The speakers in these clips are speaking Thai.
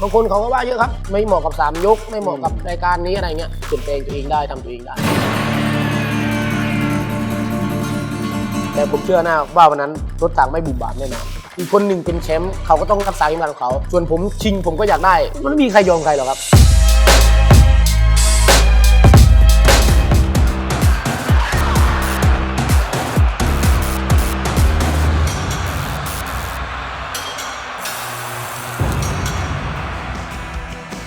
บางคนเขาก็ว่าเยอะครับ ไม่เหมาะกับสามยก ไม่เหมาะกับรายการนี้อะไรเงี้ยเปลี่ยนแปลงตัวเองได้ทำตัวเองได้ แต่ผมเชื่อนะว่าวันนั้นรถถังไม่บุบบานแน่นอนอีกคนหนึ่งเป็นแชมป์เขาก็ต้องรักษาเกมารของเขา ส่วนผมชิงผมก็อยากได้ มันไม่มีใครยอมใครหรอกครับ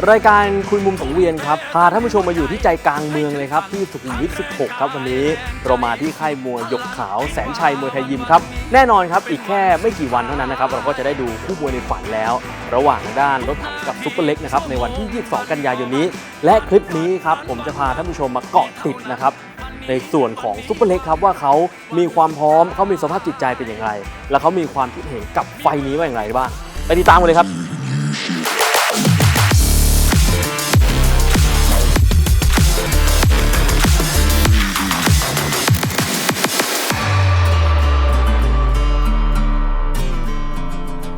รายการคุยมุมสังเวียนครับพาท่านผู้ชมมาอยู่ที่ใจกลางเมืองเลยครับที่สุขุมวิท 16 ครับวันนี้เรามาที่ค่ายมวยหยกขาวแสนชัยมวยไทยยิมครับแน่นอนครับอีกแค่ไม่กี่วันเท่านั้นนะครับเราก็จะได้ดูคู่มวยในฝันแล้ว ระหว่างทางด้านรถถังกับซุปเปอร์เล็กนะครับในวันที่ 22 กันยายนนี้ และคลิปนี้ครับผมจะพาท่านผู้ชมมาเกาะติดนะครับในส่วนของซุปเปอร์เล็กครับว่าเขามีความพร้อมเขามีสภาพจิตใจเป็นอย่างไร และเขามีความคิดเห็นกับไฟนี้ว่าอย่างไรบ้างไปติดตามกันเลยครับ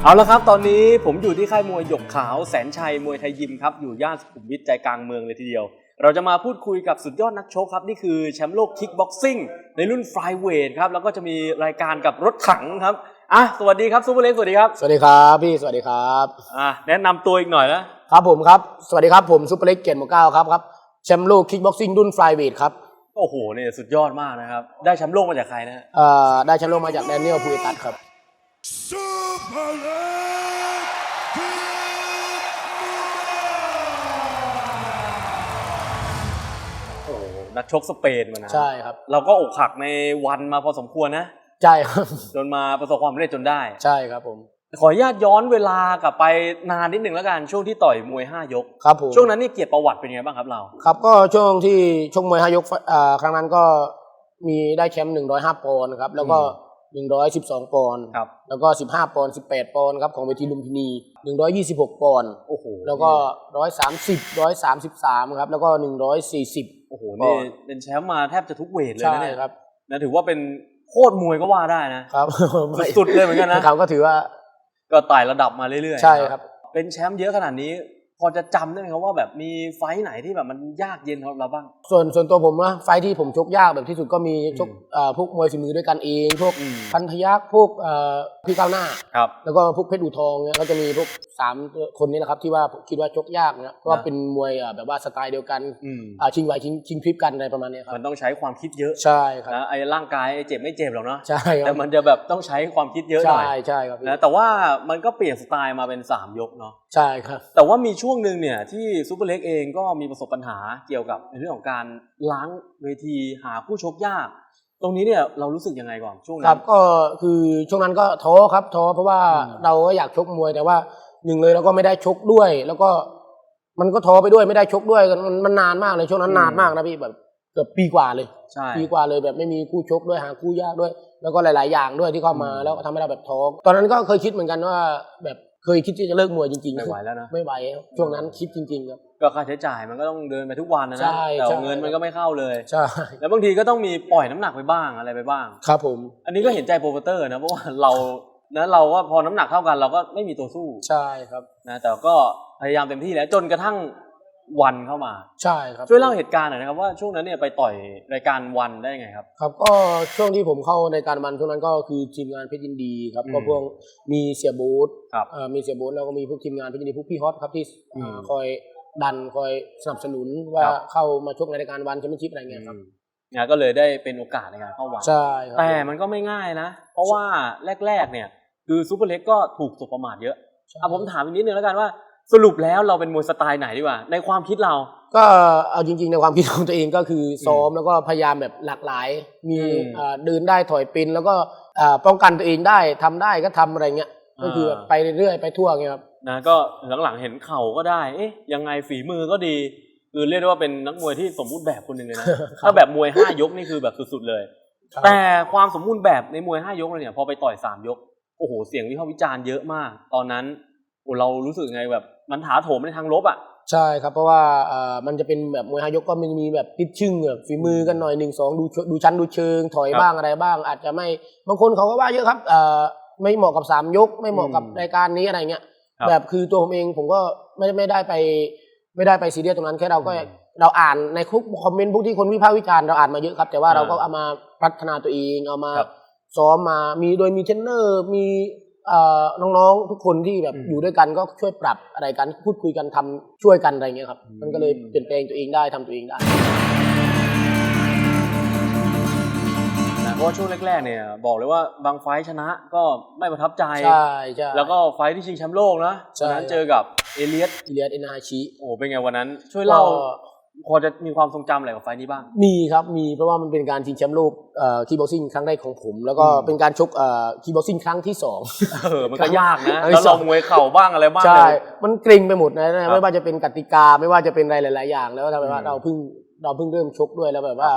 เอาละครับ ตอนนี้ผมอยู่ที่ค่ายมวยหยกขาวแสนชัยมวยไทยยิมครับ อยู่ย่านสุขุมวิทใจกลางเมืองเลยทีเดียว เราจะมาพูดคุยกับสุดยอดนักชกครับ นี่คือแชมป์โลกคิกบ็อกซิ่งในรุ่นฟลายเวทครับ แล้วก็จะมีรายการกับรถถังครับอะสวัสดีครับซูเปอร์เล็กสวัสดีครับสวัสดีครับพี่สวัสดีครับอะแนะนำตัวอีกหน่อยนะครับผมครับสวัสดีครับผมซุปเปอร์เล็กเกียรติหมู่เก้าครับครับแชมป์โลกคิกบ็อกซิ่งรุ่นฟลายเวทครับโอ้โหเนี่ยสุดยอดมากนะครับได้แชมป์โลกมาจากใครนะฮะเอ่อได้แชมป์โลกมาจากแดเนียลพูเอตัสครับ Super Leg โอ้โหนักชกสเปนมานะใช่ครับ เราก็อกหักในวันมาพอสมควรนะ ใช่ครับ จนมาประสบความสำเร็จจนได้ ใช่ครับผม ขออนุญาตย้อนเวลากลับไปนานนิดหนึ่งแล้วกัน ช่วงที่ต่อยมวย 5 ยก ครับผมช่วงนั้นนี่เกียรติประวัติเป็นยังไงบ้างครับเรา ครับก็ช่วงที่ชกมวยห้ายกอ่าครั้งนั้นก็มีได้แชมป์105ปอนด์ครับ แล้วก็ 112ปอนด์ครับ แล้วก็15ปอนด์18ปอนด์ครับของเวทีลุมพินี126ปอนด์โอ้โหแล้วก็130 133ครับ แล้วก็140โอ้โหปอนี่นด์เป็นแชมป์มาแทบจะทุกเวทเลยใช่นะเนี่ยครับนะถือว่าเป็นโคตรมวยก็ว่าได้นะครับสุดๆเลยเหมือนกันนะครับก็ถือว่าก็ไต่ระดับมาเรื่อยๆใช่ครับ เป็นแชมป์เยอะขนาดนี้พ อจะจำได้ไหมครับว่าแบบมีไฟท์ไหนที่แบบมันยากเย็นสำหรับเราบ้าง ส่วนส่วนตัวผมนะไฟท์ที่ผมชกยากแบบที่สุดก็มีชกอืมเอ่อพวกมวยฝีมือด้วยกันเอง พวกอืม พันพยักพวกเอ่อพี่ก้าวหน้า ครับ แล้วก็พวกเพชรอูทองเนี่ยก็จะมีพวกสามคนนี้แหละครับที่ว่าผมคิดว่าชกยากนะเพราะว่านะเป็นมวยอะแบบว่าสไตล์เดียวกันอืม อ่าชิงไหวชิงชิงพริบกันอะไรประมาณเนี้ยครับมันต้องใช้ความคิดเยอะใช่ครับนะไอ้ร่างกายไอ้เจ็บไม่เจ็บหรอกเนาะใช่ครัแต่บมันจะแบบต้องใช้ความคิดเยอะหน่ใช่อยใช่ครับพี่นะแต่ว่ามันก็เปลี่ยนสไตล์มาเป็น 3 ยกเนาะใช่ครับ แต่ว่ามีช่วงหนึ่งเนี่ยที่ซูเปอร์เล็กเองก็มีประสบปัญหาเกี่ยวกับในเรื่องของการล้างเวทีหาผู้ชกยาก ตรงนี้เนี่ยเรารู้สึกยังไงก่อนช่วงคนั้รับน ก็คือช่วงนั้นก็ท้อครับท้อเพราะว่าอืม เราก็อยากชกมวยแต่ว่าหนึ่งเลยเราก็ไม่ได้ชกด้วย แล้วก็มันก็ท้อไปด้วยไม่ได้ชกด้วยมันมันนานมากเลยช่วงนั้นนานมากนะพี่แบบเกือบปีกว่าเลย ใช่ ปีกว่าเลยแบบไม่มีคู่ชกด้วยหาคู่ยากด้วย แล้วก็หลาย ๆ อย่างด้วยที่เข้ามาอืม แล้วก็ทำให้เราแบบท้อตอนนั้นก็เคยคิดเหมือนกันว่าแบบ เคยคิดที่จะเลิกมวยจริงๆไม่ไหวแล้วนะไม่ไหวช่วงนั้นคิดจริงๆครับก็ค่าใช้จ่ายมันก็ต้องเดินไปทุกวันนะใช่นะแต่ใช่เงินมันก็ไม่เข้าเลยใช่แล้วบางทีก็ต้องมีปล่อยน้ำหนักไปบ้างอะไรไปบ้าง ครับผม อันนี้ก็เห็นใจโปรโมเตอร์นะเพราะว่าเรานะเราว่าพอน้ำหนักเท่ากันเราก็ไม่มีตัวสู้ใช่ครับนะแต่ก็พยายามเต็มที่แล้วจนกระทั่ง วันเข้ามา ใช่ครับ ช่วยเล่าเหตุการณ์หน่อยนะครับว่าช่วงนั้นเนี่ยไปต่อยรายการวันได้ยังไงครับ ครับก็ช่วงที่ผมเข้าในการมันช่วงนั้นก็คือทีมงานเพชรยินดีครับอืมก็พวกมีเสียบูธครับเอ่อมีเสียบูธแล้วก็มีพวกทีมงานเพชรยินดีพวกพี่ฮอตครับที่อืมอ่าคอยดันคอยสนับสนุนว่าครับ เข้ามาชกในรายการวันแชมเปี้ยนชิพอะไรเงี้ยครับนะก็เลยได้เป็นโอกาสในการเข้าวัน ใช่ครับแต่มันก็ไม่ง่ายนะ เพราะว่าแรก ๆ เนี่ย คือซูเปอร์เล็กก็ถูกสบประมาทเยอะใช่ อะผมถามอีกนิดนึงแล้วกันว่า สรุปแล้วเราเป็นมวยสไตล์ไหนดีกว่า ในความคิดเรา ก็เอาจริง ๆ ในความคิดของตัวเองก็คือซ้อมแล้วก็พยายามแบบหลากหลาย มีอืมอ่าเดินได้ถอยเป็นแล้วก็อ่าป้องกันตัวเองได้ทำได้ก็ทำอะไรเงี้ยก็คือแบบอ่าไปเรื่อยๆไปทั่วเงี้ยครับ นะก็หลังๆเห็นเข่าก็ได้ เอ๊ะยังไงฝีมือก็ดี คือเรียกได้ว่าเป็นนักมวยที่สมบูรณ์แบบคนหนึ่งเลยนะ ถ้าแบบมวยห้ายกนี่คือแบบสุดๆเลย ครับ แต่ความสมบูรณ์แบบในมวยห้ายกเลยเนี่ยพอไปต่อยสามยก โอ้โห เสียงวิพากษ์วิจารณ์เยอะมาก ตอนนั้นโอ้เรารู้สึกไงแบบ มันถาโถมในทางลบอะใช่ครับเพราะว่าอ่ามันจะเป็นแบบมวยหายกก็มันมีแบบติดชึ่งแบบฝีมือกันหน่อยหนึ่งสองดูเชดูชั้นดูเชิง ถอยครับบ้างอะไรบ้าง อาจจะไม่บางคนเขาก็ว่าเยอะครับเอ่อไม่เหมาะกับสามยก ไม่เหมาะกับอืมรายการนี้อะไรเงี้ยครับแบบคือตัวผมเองผมก็ไม่ไม่ได้ไป ไม่ได้ไปซีเรียสตรงนั้นแค่เราก็เราอ่านในคุกคอมเมนต์พวกที่คนวิพากษ์วิจารณ์เราอ่านมาเยอะครับ แต่ว่าเราก็เอามาพัฒนาตัวเองเอามาครับซ้อมมามีโดยมีเทรนเนอร์มีเอ่อ น้องๆทุกคนที่แบบอืมอยู่ด้วยกันก็ช่วยปรับอะไรกันพูดคุยกันทำช่วยกันอะไรเงี้ยครับอืมมันก็เลยเปลี่ยนแปลงตัวเองได้ทำตัวเองได้นะเพราะว่าช่วงแรกๆเนี่ยบอกเลยว่าบางไฟท์ชนะก็ไม่ประทับใจใช่ใช่แล้วก็ไฟท์ที่ชิงแชมป์โลกนะใช่วันนั้นเจอกับเอเลียสอิเลียสเอนาฮาชิโอ้เป็นไงวันนั้นช่วยเล่าก็ พอจะมีความทรงจำอะไรกับไฟท์นี้บ้าง มีครับมีเพราะว่ามันเป็นการชิงแชมป์โลกเอ่อคีบ็อกซิ่งครั้งแรกของผม แล้วก็อืมเป็นการชกเอ่อคีบ็อกซิ่งครั้งที่สองเออมันก็ยากนะครั้งที่แล้วสลองงมวยเข่าบ้างอะไรบ้างใช่เนี่ยมันเกรงไปหมดนะครับไม่ว่าจะเป็นกติกาไม่ว่าจะเป็นอะไรหลาย ๆ อย่าง แล้วทำไมว่าอืมเราเพิ่งเราเพิ่งเริ่มชกด้วยแล้วแบบว่า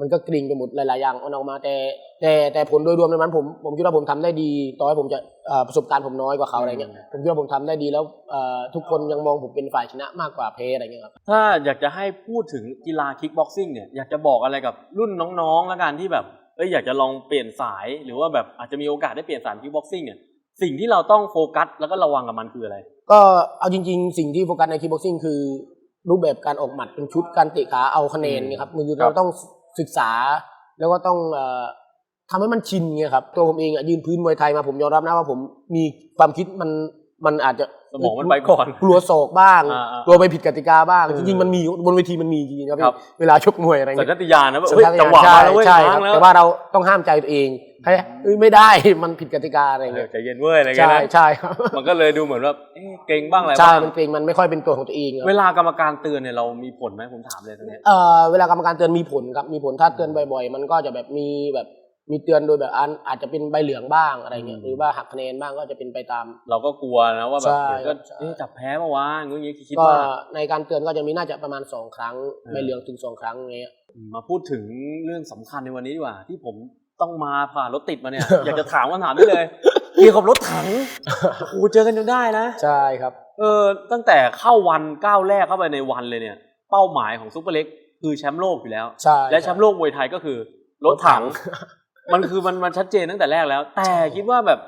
มันก็เกรงไปหมดหลาย ๆ อย่างมันออกมาแต่แต่แต่ผลโดยรวมในนั้นผมผมคิดว่าผมทำได้ดี ต่อให้ผมจะเอ่อประสบการณ์ผมน้อยกว่าเขาอะไรเงี้ยผมคิดว่าผมทำได้ดีแล้วเอ่อทุกคนยังมองผมเป็นฝ่ายชนะมากกว่าแพ้อะไรเงี้ยครับถ้าอยากจะให้พูดถึงกีฬาคิกบ็อกซิ่งเนี่ยอยากจะบอกอะไรกับรุ่นน้องๆแล้วกันที่แบบเอ้ยอยากจะลองเปลี่ยนสายหรือว่าแบบอาจจะมีโอกาสได้เปลี่ยนสายคิกบ็อกซิ่งเนี่ยสิ่งที่เราต้องโฟกัสแล้วก็ระวังกับมันคืออะไร ก็เอาจริง ๆ สิ่งที่โฟกัสในคีบ็อกซิ่งคือรูปแบบการออกหมัดเป็นชุดการเตะขาเอาคะแนนไงครับมือครัเราบต้อง ศึกษา แล้วก็ต้องอ่อทำให้มันชินไงครับตัวผมเองอะยืนพื้นมวยไทยมาผมยอมรับนะว่าผมมีความคิดมัน มันอาจจะสมองมันไปก่อน กลัวศอกบ้างอ่าๆกลัวไปผิดกติกาบ้างเออจริงๆมันมีบนเวทีมันมีจริงๆครับครับพี่เวลาชกมวยอะไรสัญเงี้ยชาตญาณนะว่าสัญเฮ้ยชาตญาณจังหวะใช่มาแล้วเว้ยใช่คค้ารับงแล้วแต่ว่าเราต้องห้ามใจตัวเองให้เอ้ยไม่ได้ มันผิดกติกาอะไรเออเงี้ยใจเย็นเว้ยอะไรเงี้ใช่ยนะใช่ครับมันก็เลยดูเหมือนว่าเอ๊ะเกรงบ้างอะไรใช่บ้างมันเกรงมันไม่ค่อยเป็นตัวของตัวเองครับ เวลากรรมการเตือนเนี่ยเรามีผลไหมผมถามเลยตรงเนี้ย เอ่อเวลากรรมการเตือนมีผลครับมีผลถ้าเตือนบ่อยๆ มันก็จะแบบมีแบบ มีเตือนโดยแบบอันอาจจะเป็นใบเหลืองบ้างอะไรเงี้ยอืมหรือว่าหักคะแนนบ้างก็จะเป็นไปตาม เราก็กลัวนะว่าแบบใช่เดี๋ยวก็ใช่เอ๊ะจับแพ้ปะวะอย่างงี้คิดก็ว่าในการเตือนก็จะมีน่าจะประมาณสองครั้งเออใบเหลืองถึงสองครั้งเงี้ยมาพูดถึงเรื่องสำคัญในวันนี้ดีกว่า ที่ผมต้องมาผ่านรถติดมาเนี่ย อยากจะถามคำถามนี้เลยเกี่ยวกับรถถังโอ้โหเจอกันจนได้นะใช่ครับเออตั้งแต่เข้าวันก้าวแรกเข้าไปในวันเลยเนี่ย เป้าหมายของซุปเปอร์เล็กคือแชมป์โลกอยู่แล้วใช่และแชมป์โลกมวยไทยก็คือรถถัง มันคือมันมันชัดเจนตั้งแต่แรกแล้ว แต่คิดว่าแบบ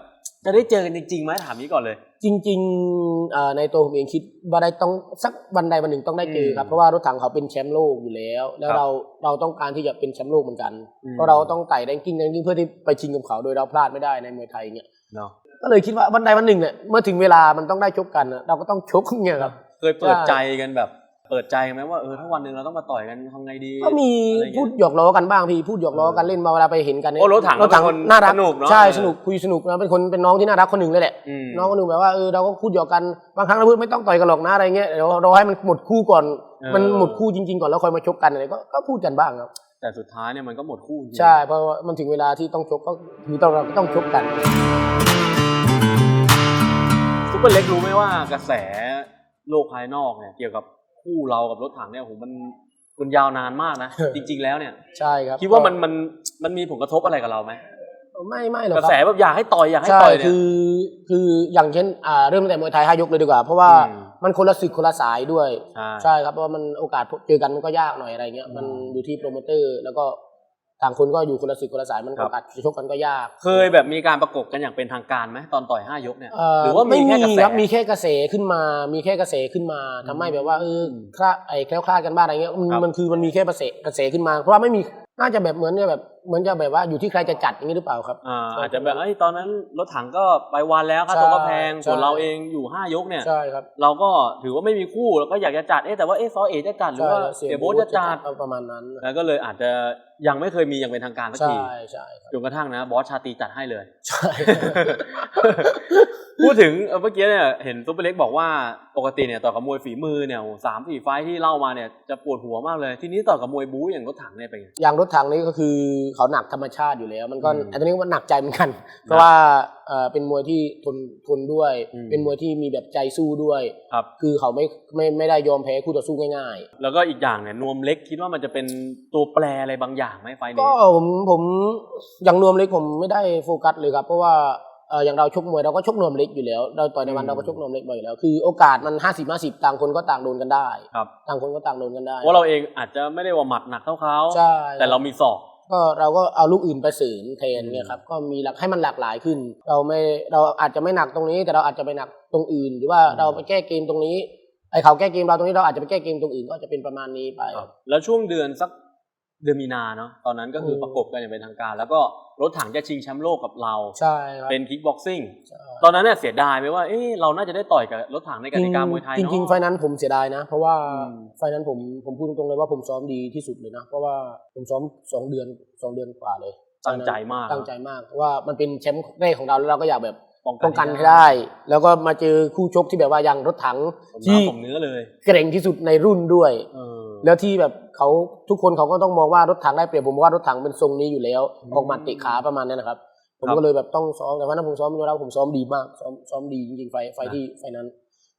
จะได้เจอกันจริงๆไหมถามนี้ก่อนเลย จริงๆเอ่อในตัวผมเองคิดว่าได้ต้องสักวันใดวันหนึ่งต้องได้เจอครับอืมเพราะว่ารถถังเขาเป็นแชมป์โลกอยู่แล้ว แล้วครับเราเราต้องการที่จะเป็นแชมป์โลกเหมือนกันอืมเพราะเราต้องไต่แรงกิ้งแรงกิ้งเพื่อที่ไปชิงกับเขาโดยเราพลาดไม่ได้ในมวยไทยเนี่ยเนาะก็เลยคิดว่าวันใดวันหนึ่งเนี่ยเมื่อถึงเวลามันต้องได้ชกกันน่ะเราก็ต้องชกเนี่ยครับเคยเปิดใช่ใจกันแบบ เปิดใจกันไหมว่าเออถ้าวันหนึ่งเราต้องมาต่อยกันทำไงดีก็มีอะไรเงี้ย พูดหยอกล้อกันบ้างพี่พูดหยอกล้อกันเล่นมาเวลาไปเห็นกันเนี่ยโอ้รถถังรถถังเป็นคนน่ารักสนุกเนอะใช่เออสนุกคุยสนุกนะเป็นคนเป็นน้องที่น่ารักคนหนึ่งเลยแหละอืม น้องคนหนึ่งแบบว่าเออเราก็พูดหยอกกันบางครั้งเราพูดไม่ต้องต่อยกันหรอกนะอะไรเงี้ยเดี๋ยวเราให้มันหมดคู่ก่อนเออมันหมดคู่จริง ๆ ก่อนแล้วค่อยมาชกกันอะไรก็ก็พูดกันบ้างครับแต่สุดท้ายเนี่ยมันก็หมดคู่จริงๆใช่เพราะว่ามันถึงเวลาที่ต้องชกก็คือต้องเราก็ต้องชกกัน ซุปเปอร์เล็กรู้ไหมว่ากระแสโลกภายนอกเนี่ยเกี่ยวกับ คู่เรากับรถถังเนี่ยโอ้โหมันมันยาวนานมากนะ จริง ๆ แล้วเนี่ย ใช่ครับ คิดว่ามันมันมันมีผลกระทบอะไรกับเราไหมไม่ไม่หรอกกคระรับแสแบบอยากให้ต่อยอยากให้ใช่ต่อยเนี่คืยอคืออย่างเช่นอ่าเริ่มตั้งแต่มวยไทยห้ายกเลยดีกว่า เพราะว่าอืมมันคนละศึกคนละสายด้วยใช่ใช่ครับเพราะว่ามันโอกาสเจอกันมันก็ยากหน่อยอะไรเงี้ยอืมมันอยู่ที่โปรโมเตอร์แล้วก็ ต่างคนก็อยู่คนละศึกคนละสายมันครับโอกาสจะชกกันก็ยาก เคยแบบมีการประกบกันอย่างเป็นทางการไหมตอนต่อยห้ายกเนี่ยเอ่อหรือว่ามีไม่แค่มีกระแสครับมีแค่กระแสขึ้นมา มีแค่กระแสขึ้นมาทำให้แบบว่าเออคลาไอ้แคล้วคลาดกันบ้างอะไรเงี้ยมันครับ มันคือมันมีแค่กระแสกระแสขึ้นมา เพราะว่าไม่มีน่าจะแบบเหมือนจะแบบ เหมือนจะแบบว่าอยู่ที่ใครจะจัดอย่างนี้หรือเปล่าครับ อ่าใช่อาจจะแบบเอ้ยตอนนั้นรถถังก็ไปวันแล้วค่าตัวก็แพง ใช่ ส่วนเราเองอยู่ห้ายกเนี่ย ใช่ครับเราก็ถือว่าไม่มีคู่แล้วก็อยากจะจัด เอ๊ะแต่ว่าเอ๊ะซอเอจะจัดหรือว่าใช่เสียโบ๊ทจะจัด เอาประมาณนั้นแล้วก็เลยอาจจะยังไม่เคยมีอย่างเป็นทางการสักใช่ทีใช่ครับจนกระทั่งนะบอสชาตรีจัดให้เลย ใช่ พูดถึงเอ่อเมื่อกี้เนี่ยเห็นซุปเปอร์เล็กบอกว่าปกติเนี่ยต่อกับมวยฝีมือเนี่ยโอ้โหสามสี่ไฟท์ที่เล่ามาเนี่ยจะปวดหัวมากเลย ทีนี้ต่อกับมวยบู๊อย่างรถถังเนี่ยเป็นไง อย่างรถถังนี่ก็คือเขาหนักธรรมชาติอยู่แล้ว มันก็อืมอันนี้มันหนักใจเหมือนกัน เพราะว่าเอ่อเป็นมวยที่ทนทนด้วยอืมเป็นมวยที่มีแบบใจสู้ด้วยครับคือเขาไม่ไม่ไม่ได้ยอมแพ้คู่ต่อสู้ง่ายแล้วก็อีกอย่างเนี่ยนวมเล็กคิดว่ามันจะเป็นตัวแปรอะไรบางอย่างไหมไฟล์ๆนี้ก็ผมผมอย่างนวมเล็กผมไม่ได้โฟกัสเลยครับ เพราะว่าเอ่ออย่างเราชกมวยเราก็ชกนวมเล็กอยู่แล้ว เราต่อยในวันอืมเราก็ชกนวมเล็กบ่อยอยู่แล้ว คือโอกาสมันห้าสิบห้าสิบต่างคนก็ต่างโดนกันได้ครับต่างคนก็ต่างโดนกันได้เพราะเราเองอาจจะไม่ได้ว่าหมัดหนักเท่าเขาใช่แต่เรามีศอก ก็เราก็เอาลูกอื่นไปเสริมแทนอืมเนี่ยครับก็มีหลักให้มันหลากหลายขึ้น เราไม่เราอาจจะไม่หนักตรงนี้แต่เราอาจจะไปหนักตรงอื่น หรือว่าเราไปแก้เกมตรงนี้ไอ้เขาแก้เกมเราตรงนี้เราอาจจะไปแก้เกมตรงอื่นก็จะเป็นประมาณนี้ไปครับแล้วช่วงเดือนสัก เดือนมีนาเนาะตอนนั้นก็คือโอ้ประกบกันอย่างเป็นทางการ แล้วก็รถถังจะชิงแชมป์โลกกับเราใช่ครับเป็นคิกบ็อกซิ่งใช่ตอนนั้นเนี่ยเสียดายไหมว่าเอ๊ะเราน่าจะได้ต่อยกับรถถังในกติกามวยไทยจริเนาะงๆจริงๆไฟนั้นผมเสียดายนะ เพราะว่าอืมไฟนั้นผมผมพูดตรงๆเลยว่าผมซ้อมดีที่สุดเลยนะ เพราะว่าผมซ้อมสองเดือนสองเดือนกว่าเลยตั้งใจมากตั้งใจมากเพราะว่ามันเป็นแชมป์แรกของเราแล้วเราก็อยากแบบป้ป้องกันให้ได้ แล้วก็มาเจอคู่ชกที่แบบว่าอย่างรถถังผมที่น้ำผมเนื้อเลยเก่งที่สุดในรุ่นด้วยเออแล้วที่แบบ เขาทุกคนเขาก็ต้องมองว่ารถถังได้เปรียบผมว่ารถถังเป็นทรงนี้อยู่แล้วอืมออกหมาเตะขาประมาณนั้นนะครับผมครับก็เลยแบบต้องซ้อมแต่ว่านั้นผมซ้อมอยู่แล้วผมซ้อมดีมากซ้อมซ้อมดีจริงๆไฟไฟที่ไฟนั้น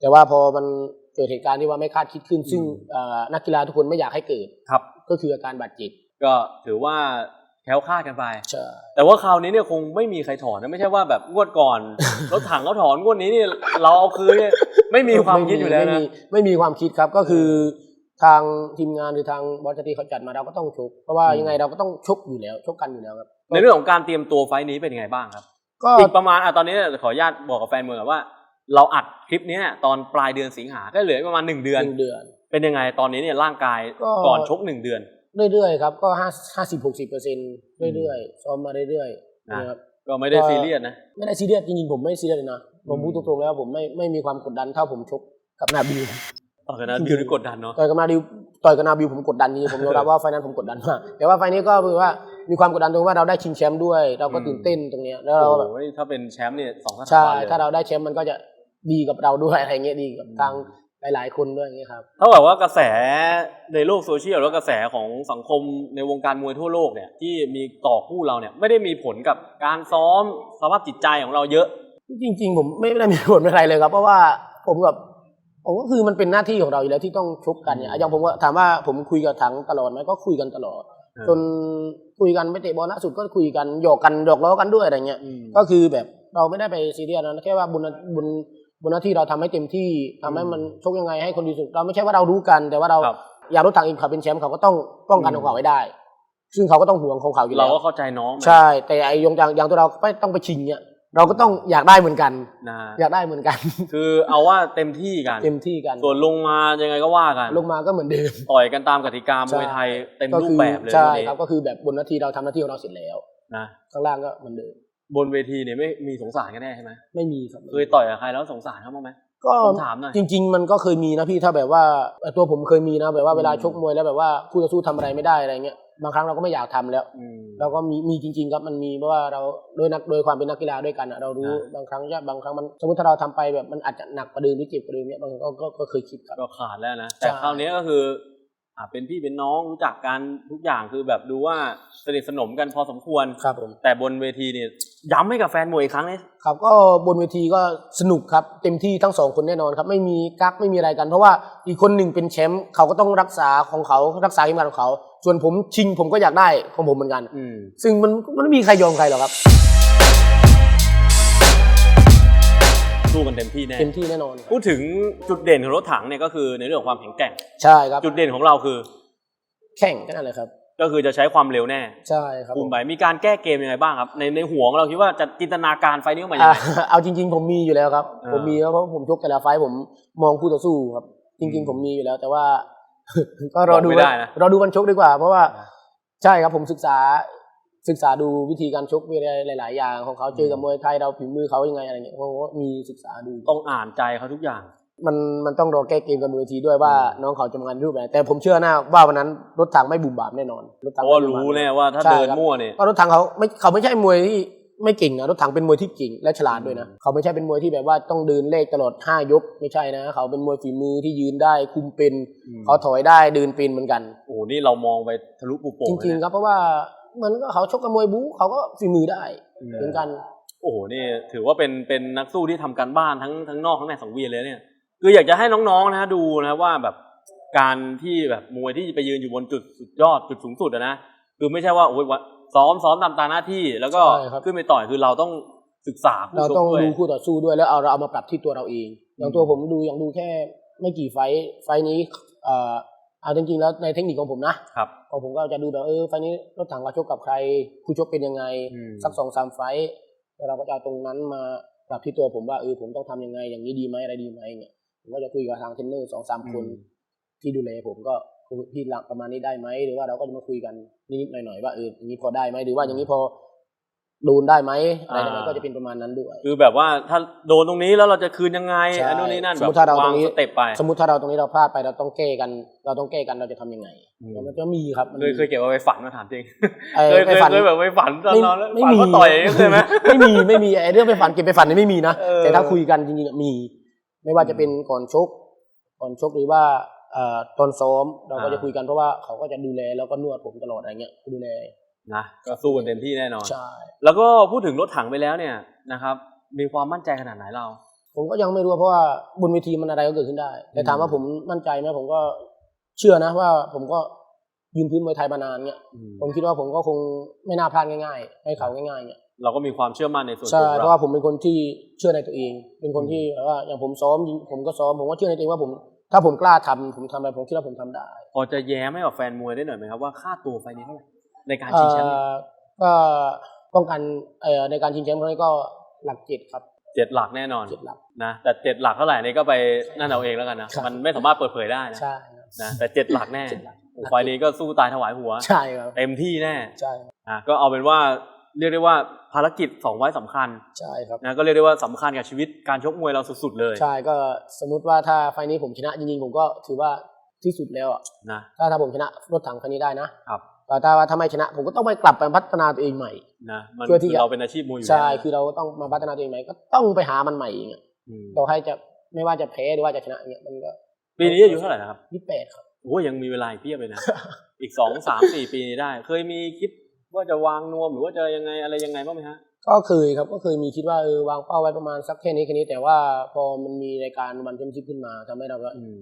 แต่ว่าพอมันเกิดเหตุการณ์ที่ว่าไม่คาดคิดขึ้น ซึ่งอืมเอ่อนักกีฬาทุกคนไม่อยากให้เกิดครับ ก็คืออาการบาดเจ็บก็ถือว่าแคล้วคลาดกันไปใช่แต่ว่าคราวนี้เนี่ยคงไม่มีใครถอนนะไม่ใช่ว่าแบบงวดก่อนรถถังเขาถอนงวดนี้นี่เราเอาคืนเนี่ยไม่มีความคิดอยู่แล้วไม่นะมีไม่มีความคิดครับก็คือ ทางทีมงานหรือทางบอสที่เขาจัดมาเราก็ต้องชก เพราะว่าอืมยังไงเราก็ต้องชกอยู่แล้วชกกันอยู่แล้วครับ ในเรื่องของการเตรียมตัวไฟท์นี้เป็นยังไงบ้างครับก็อีกประมาณอะตอนนี้เนี่ยขออนุญาตบอกกับแฟนมวยก่อนว่า เราอัดคลิปนี้เนี่ยตอนปลายเดือนสิงหาก็เหลืออีกประมาณหนึ่งเดือนหนึ่งเดือน เป็นยังไงตอนนี้เนี่ยร่างกายก็ก่อนชกหนึ่งเดือน เรื่อยๆครับก็ห้าห้าสิบหกสิบเปอร์เซ็นต์เรื่อยๆซ้อมมาเรื่อยๆนะนะครับก็ไม่ได้ก็ซีเรียสนะไม่ได้ซีเรียสจริงๆผมไม่ซีเรียสเลยนะผมพูดตรงๆแล้วผมไม่ไม่มีความกดดันเท่าผมชกกับนาบิว ต่อกันนะบิวนี่กดดันเนาะต่อยกับนาบิวต่อยกับนาบิวผมกดดันจริงๆผมยอมรับว่าไฟนั้นผมกดดันมากแต่ว่าไฟนี้ก็คือว่ามีความกดดันตรงว่าเราได้ชิงแชมป์ด้วย เราก็ตื่นเต้นตรงเนี้ยแล้วเราแบบโอ้ยถ้าเป็นแชมป์เนี่ยสองสถาใช่บันเลยถ้าเราได้แชมป์มันก็จะดีกับเราด้วยอะไรเงี้ยดีกับทางหลายๆคนด้วยอย่างเงี้ยครับเท่ากับว่ากระแสในโลกโซเชียลแล้วกระแสของสังคมในวงการมวยทั่วโลกเนี่ยที่มีต่อคู่เราเนี่ยไม่ได้มีผลกับการซ้อมสภาพจิตใจของเราเยอะ จริง ๆ ผมไม่ได้มีผลอะไรเลยครับ เพราะว่าผมกับ ผมก็คือมันเป็นหน้าที่ของเราอยู่แล้วที่ต้องชกกันเนี่ยอย่างผมก็ถามว่าผมคุยกับถังตลอดไหมก็คุยกันตลอดอืมจนคุยกันไม่เตะบอลล่าสุดก็คุยกันหยอกกันหยอกล้อกันด้วยอะไรเงี้ยก็คือแบบเราไม่ได้ไปซีเรียสนะแค่ว่าบุญบุญบุญหน้าที่เราทำให้เต็มที่ทำให้มันชกยังไงให้คนดีสุด เราไม่ใช่ว่าเรารู้กันแต่ว่าเราครับอยากรถถังอีกเขาเป็นแชมป์เขาก็ต้องป้องกันของเขาให้ได้ ซึ่งเขาก็ต้องห่วงของเขาอยู่เราแล้วก็เข้าใจน้องนะใช่ แต่ไอ้ยงอย่างอย่างตัวเราไม่ต้องไปชิงเนี่ย เราก็ต้องอยากได้เหมือนกันนะอยากได้เหมือนกัน คือเอาว่าเต็มที่กัน เต็มที่กัน ส่วนลงมายังไงก็ว่ากัน ลงมาก็เหมือนเดิม ต่อยกันตามกติกามวยไทยเต็มก็รูคืปแบบเลยใช่วันนี้ครับ ก็คือแบบบนหน้าที่เราทำหน้าที่ของเราเสร็จแล้วนะ ข้างล่างก็เหมือนเดิม บนเวทีเนี่ยไม่มีสงสารกันแน่ใช่ไหมไม่มีครับ เคยต่อยกับใครแล้วสงสารเขาบ้างไหมก็ผมถามหน่อยจริง ๆ มันก็เคยมีนะพี่ถ้าแบบว่าเอ่อตัวผมเคยมีนะแบบว่าเวลาอืมชกมวยแล้วแบบว่าคู่ต่อสู้ทำอะไรไม่ได้อะไรเงี้ย บางครั้งเราก็ไม่อยากทำแล้วอืมเราก็มีมีจริง ๆ ครับมันมีเพราะว่าเราโดยนักโดยความเป็นนักกีฬาด้วยกันอะเรารู้นะบางครั้งจะบางครั้งมันสมมติถ้าเราทำไปแบบมันอาจจะหนักกว่าเดิมหรือเจ็บกว่าเดิมเนี่ยบางครั้งก็ก็ก็เคยคิดครับก็ขาดแล้วนะแต่ใช่คราวนี้ก็คืออ่าเป็นพี่เป็นน้องรู้จักกันทุกอย่างคือแบบดูว่าส นิทสนมกันพอสมควร ครับผม แต่บนเวทีเนี่ยย้ำให้กับแฟนมวยอีกครั้งนี้ครับก็บนเวทีก็สนุกครับเต็มที่ทั้งสองคนแน่นอนครับ ไม่มีกักไม่มีอะไรกัน เพราะว่าอีกคนหนึ่งเป็นแชมป์เขาก็ต้องรักษาของเขารักษาทีมงานของเขา ส่วนผมชิงผมก็อยากได้ของผมเหมือนกัน อืม ซึ่งมันมันไม่มีใครยอมใครหรอกครับสู้กันเต็มที่แน่ เต็มที่แน่นอนครับพูดถึงจุดเด่นของรถถังเนี่ยก็คือในเรื่องของความแข็งแกร่ง ใช่ครับจุดเด่นของเราคือ แข่งก็นั่นแหละครับ ก็คือจะใช้ความเร็วแน่ใช่ครับคุผมมไปมีการแก้เกมยังไงบ้างครับ ในในหัวของเราคิดว่าจะจินตนาการไฟล์นี้ออกมายังอ่าไงเอาจริง ๆ ผมมีอยู่แล้วครับอ่าผมมีแล้วเพราะผมชกแต่ละไฟท์ผมมองคู่ต่อสู้ครับ จริงอืมๆผมมีอยู่แล้ว แต่ว่า ก็รอดูบอกไม่ได้นะรอดูวันชกดีกว่า เพราะว่าใช่ครับผมศึกษาศึกษาดูวิธีการชกวิธีหลาย ๆ อย่างของเขาเจอกับมวยไทยเราฝีมือเขายังไงอะไรเงี้ยผมก็มีศึกษาดูต้องอ่านใจเขาทุกอย่าง มันมันต้องรอแก้เกมกันบนเวทีด้วยว่าน้องเขาจะมางานรูปแบบไหนแต่ผมเชื่อนะว่าวันนั้นรถถังไม่บุ่มบามแน่นอนรถเพถังราะว่าไม่บุ่มรู้บมแน่ว่าถ้าใช่เดินครับมั่วเนี่ยเพราะรถถังเขาไม่เขาไม่ใช่มวยที่ไม่เก่งนะรถถังเป็นมวยที่เก่งและฉลาดด้วยนะเขาไม่ใช่เป็นมวยที่แบบว่าต้องเดินเลขตลอดห้ายก ไม่ใช่นะ เขาเป็นมวยฝีมือที่ยืนได้คุมเป็นอืมเขาถอยได้เดินเป็นเหมือนกันโอ้โหนี่เรามองไปทะลุปูโป่งจริงเลยๆนะครับเพราะว่าเหมือนกับเขาชกกับมวยบู๊เขาก็ฝีมือได้อืมเหมือนกัน โอ้โหนี่ถือว่าเป็นเป็นนักสู้ที่ทำการบ้านทั้งทั้งนอกทั้งในสังเวียนเลยเนี่ย คืออยากจะให้น้องๆนะดูนะว่าแบบการที่แบบมวยที่ไปยืนอยู่บนจุดสุดยอดจุดสูงสุดอะนะคือไม่ใช่ว่าโอ้ยว่าซ้อมซ้อมตามตามหน้าที่ แล้วก็ใช่ครับ ขึ้นไปต่อยคือเราต้องศึกษาผู้เราชกต้องด้วย ดูคู่ต่อสู้ด้วยแล้วเอาเราเอามาปรับที่ตัวเราเองอย่างอืมตัวผมดูอย่างดูแค่ไม่กี่ไฟท์ไฟท์นี้เอ่อเอาจริงๆแล้วในเทคนิคของผมนะครับของผมก็จะดูแบบเออไฟท์นี้รถถังเราชกกับใครคู่ชกเป็นยังไง อืม สักสองสามไฟท์แล้วเราก็จะเอาตรงนั้นมาปรับที่ตัวผมว่าเออผมต้องทำยังไงอย่างนี้ดีไหมอะไรดีไหมเนี่ย ผมก็จะคุยกับทางเทรนเนอร์สองสามคนอืมที่ดูแลผมก็คุยพี่หลักประมาณนี้ได้ไหมหรือว่าเราก็จะมาคุยกันนิดๆหน่อยๆว่าเอออย่างนี้พอได้ไหมหรือว่าอย่างนี้พอโดนได้ไหมอะไรแบบนั้นก็จะเป็นประมาณนั้นด้วย คือแบบว่าถ้าโดนตรงนี้แล้วเราจะคืนยังไงใช่อันนู้นนี่นั่นสมมุติถ้าเราตรงนี้สเต็ปไป สมมติถ้าเราตรงนี้เราพลาดไปเราต้องแก้กัน เราต้องแก้กันเราจะทำยังไงอืมมันจะมีครับมันเคยเคยเก็บเอาไปฝันมาถามจริงเอ่อเคยเคไปยฝันเคยแบบไปฝันตอนไม่นอนแล้วไม่ฝันมีว่าต่อยเคยไหมไม่มีไม่มีไอ้เรื่องไปฝันเก็บไปฝันนี่ไม่มีนะเออแต่ถ้าคุยกันจริงๆอะมี ไม่ว่าจะเป็นก่อนชก ก่อนชกหรือว่าเอ่อตอนซ้อมเราก็อ่าจะคุยกันเพราะว่าเขาก็จะดูแลแล้วก็นวดผมตลอดอะไรเงี้ยดูแลนะก็สู้กันเต็มที่แน่นอนใช่แล้วก็พูดถึงรถถังไปแล้วเนี่ยนะครับ มีความมั่นใจขนาดไหนเรา ผมก็ยังไม่รู้เพราะว่าบนเวทีมันอะไรก็เกิดขึ้นได้ แต่ถามอืมว่าผมมั่นใจไหมผมก็เชื่อนะว่าผมก็ยืนพื้นมวยไทยมานานเงี้ยอืมผมคิดว่าผมก็คงไม่น่าพลาดง่าย ๆ ให้เขาง่ายๆเนี่ย เราก็มีความเชื่อมั่นในส่วนใช่ตัวเพเราราะว่าผมเป็นคนที่เชื่อในตัวเอง เป็นคนที่แบบว่าอย่างผมซ้อมจริงผมก็ซ้อมผมก็เชื่อในตัวเองว่าผม ถ้าผมกล้าทำผมทำไปผมคิดว่าผมทำได้พอจะแย้มให้กับแฟนมวยได้หน่อยไหมครับว่าค่าตัวไฟล์นี้เท่าไหร่ในการชิงแชมป์เนี่ยเอ่อก็ป้องกันเอ่อในการชิงแชมป์ครั้งนี้ก็หลักเจ็ดครับเจ็ดหลักแน่นอนเจ็ดหลัก นะแต่เจ็ดหลักเท่าไหร่นี่ก็ไปนั่นเอาเองแล้วกันนะครับ มันไม่สามารถเปิดเผยได้นะใช่ครับ นะแต่เจ็ดหลักแน่เจ็ดหลัก โอ้ไฟล์นี้ก็สู้ตายถวายหัว ใช่ครับเต็มที่แน่ใช่ อะก็เอาเป็นว่า เรียกได้ว่าภารกิจสองไว้สำคัญใช่ครับนะก็เรียกได้ว่าสำคัญกับชีวิตการชกมวยเราสุดๆเลย ใช่ก็สมมุติว่าถ้าไฟล์นี้ผมชนะจริงๆผมก็ถือว่าที่สุดแล้วอะนะถ้าถ้าผมชนะรถถังคันนี้ได้นะครับแต่ถ้าว่าถ้าไม่ชนะ ผมก็ต้องไปกลับไปพัฒนาตัวเองใหม่นะมันเพื่อที่คือจะเราเป็นอาชีพมวยอยู่ใช่แล้วคือเราก็ต้องมาพัฒนาตัวเองใหม่ก็ต้องไปหามันใหม่เองอะมต่อให้จะไม่ว่าจะแพ้หรือว่าจะชนะอย่างเงี้ยมันก็ปีนี้อายุเท่าไหร่นะครับยี่แปดครับโอ้ยยังมีเวลาอีกเพียบเลยนะ อีกสองสามสี่ปีนี้ได้ เคยมีคิด ว่าจะวางนวมหรือว่าจะยังไงอะไรยังไงบ้างไหมฮะก็เคยครับก็เคยมีคิดว่าเออวางเป้าไว้ประมาณสักแค่นี้แค่นี้แต่ว่าพอมันมีรายการวันเทมชิพขึ้นมาทำให้เราก็อืม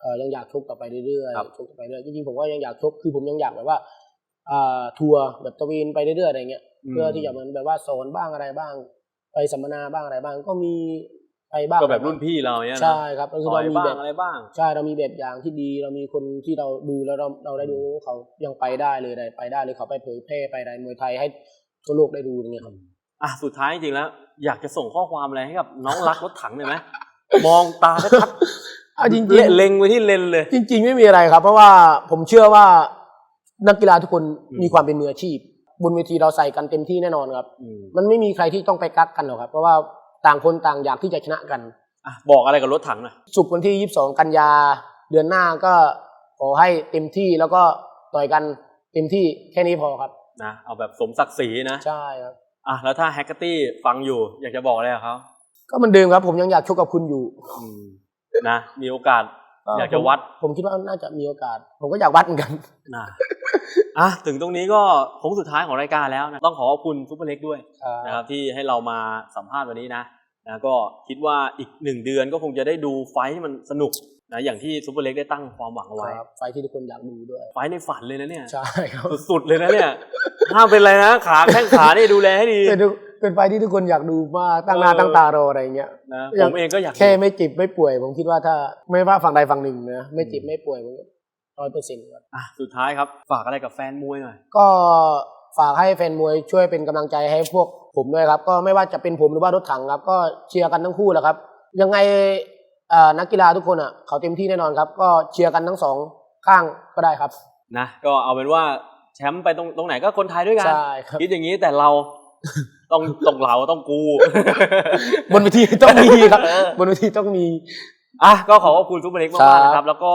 เออยังอยากชกต่อไปเรื่อยครับๆชกต่อไปเรื่อยจริงๆผมก็ยังอยากชกคือผมยังอยากแบบว่าอ่าทัวร์แบบตะเวนไปเรื่อยๆอะไรเงี้ยเพื่อที่จะเหมือนแบบว่าสอนบ้างอะไรบ้าง ไปสัมมนาบ้างอะไรบ้าง ก็มี ไปบ้างก็แบบรุ่นพี่เราเนี่ยนะใช่ครับก็คือต่อเรายมีบ้าแบงบอะไรบ้างใช่เรามีแบบอย่างที่ดี เรามีคนที่เราดูแล้วเราเราได้ดูว่าเขายังไปได้เลยได้ไปได้เลยเขาไปเผยแพร่ไปในมวยไทยให้ทั่วโลกได้ดูอย่างเงี้ยครับอะสุดท้ายจริงๆแล้ว อยากจะส่งข้อความอะไรให้กับน้องรักรถถังเลยไหมมองตาชัดเอาจริงเละเล็งไว้ที่เลนเลยๆจริง ๆ ไม่มีอะไรครับ เพราะว่าผมเชื่อว่านักกีฬาทุกคนอืมมีความเป็นมืออาชีพ บนเวทีเราใส่กันเต็มที่แน่นอนครับอืมมันไม่มีใครที่ต้องไปกักกันหรอกครับ เพราะว่า ต่างคนต่างอยากที่จะชนะกัน อะบอกอะไรกับรถถังหน่อยสุกร์วันที่ 22 กันยา เดือนหน้าก็ขอให้เต็มที่แล้วก็ต่อยกันเต็มที่แค่นี้พอครับ นะ เอาแบบสมศักดิ์ศรีนะ ใช่ครับ อะแล้วถ้าแฮกเกอร์ตี้ฟังอยู่ อยากจะบอกอะไรกับเขาก็เหมันเดิมครับผมยังอยากชกกับคุณอยู่อืมนะ มีโอกาสอยากจะวัดผมผมคิดว่าน่าจะมีโอกาส ผมก็อยากวัดเหมือนกัน นะ อะถึงตรงนี้ก็โค้งสุดท้ายของรายการแล้วนะต้องขอขอบคุณซุปเปอร์เล็กด้วยนะครับที่ให้เรามาสัมภาษณ์วันนี้นะนะก็คิดว่าอีกหนึ่งเดือนก็คงจะได้ดูไฟท์ที่มันสนุกนะอย่างที่ซุปเปอร์เล็กได้ตั้งความหวังเอาไว้ครับไฟล์ที่ทุกคนอยากดูด้วย ไฟท์ในฝันเลยนะเนี่ยใช่ครับสุดๆเลยนะเนี่ยห้ามเป็นไรนะขาแข้งขานี่ดูแลให้ดีเป็นทุกเป็นไฟล์ที่ทุกคนอยากดูมากตั้งหน้าเออตั้งตารออะไรเงี้ยนะอผยากมเองก็อยากแค่ไม่เจ็บไม่ป่วย ผมคิดว่าถ้าไม่ว่าฝั่งใดฝั่งหนึ่งนะไม่เจ็บไม่ป่วยผม ร้อยเปอร์เซ็นต์ครับอะสุดท้ายครับฝากอะไรกับแฟนมวยหน่อย ก็ฝากให้แฟนมวยช่วยเป็นกำลังใจให้พวกผมด้วยครับ ก็ไม่ว่าจะเป็นผมหรือว่ารถถังครับ ก็เชียร์กันทั้งคู่แหละครับ ยังไงเอ่อนักกีฬาทุกคนอะเขาเต็มที่แน่นอนครับ ก็เชียร์กันทั้งสองข้างก็ได้ครับ นะก็เอาเป็นว่าแชมป์ไปตรงตรงไหนก็คนไทยด้วยกันใช่ครับ คิดอย่างนี้แต่เรา ต้องต้องเราต้องกู บนเวทีต้องมีครับเออบนเวทีต้องมี อะก็ขอขอบคุณซุปเปอร์เล็กครัมากบๆนะครับ แล้วก็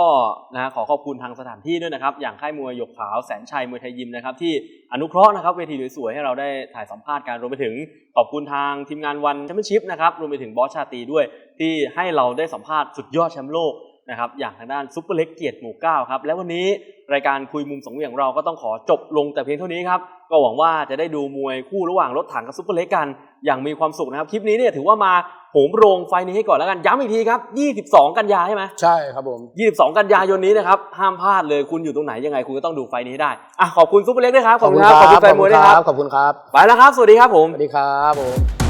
นะขอขอบคุณทางสถานที่ด้วยนะครับ อย่างค่ายมวยหยกขาวแสนชัยมวยไทยยิมนะครับ ที่อนุเคราะห์นะครับเวทีสวยๆให้เราได้ถ่ายสัมภาษณ์กันรวมไปถึงขอบคุณทางทีมงานวันแชมเปี้ยนชิพนะครับรวมไปถึงบอสชาตรีด้วย ที่ให้เราได้สัมภาษณ์สุดยอดแชมป์โลกนะครับอย่างทางด้านซุปเปอร์เล็กเกียรติหมู่เก้าครับและวันนี้รายการคุยมุมสองเหวี่ยงเราก็ต้องขอจบลงแต่เพียงเท่านี้ครับก็หวังว่าจะได้ดูมวยคู่ระหว่างรถถังกับซุปเปอร์เล็กกัน อย่างมีความสุขนะครับคลิปนี้เนี่ยถือว่ามาโหมโรงไฟนี้ให้ก่อนแล้วกันย้ำอีกทีครับ 22 กันยาใช่ไหมใช่ครับผม 22 กันยายนนี้นะครับห้ามพลาดเลยคุณอยู่ตรงไหนยังไงคุณก็ต้องดูไฟนี้ให้ได้อะขอบคุณซุปเปอร์เล็กด้วยครับขอบคุณครับขอบคุณแฟนมวยด้วยครับขอบคุณครับไปแล้วครับ สวัสดีครับผมสวัสดีครับผม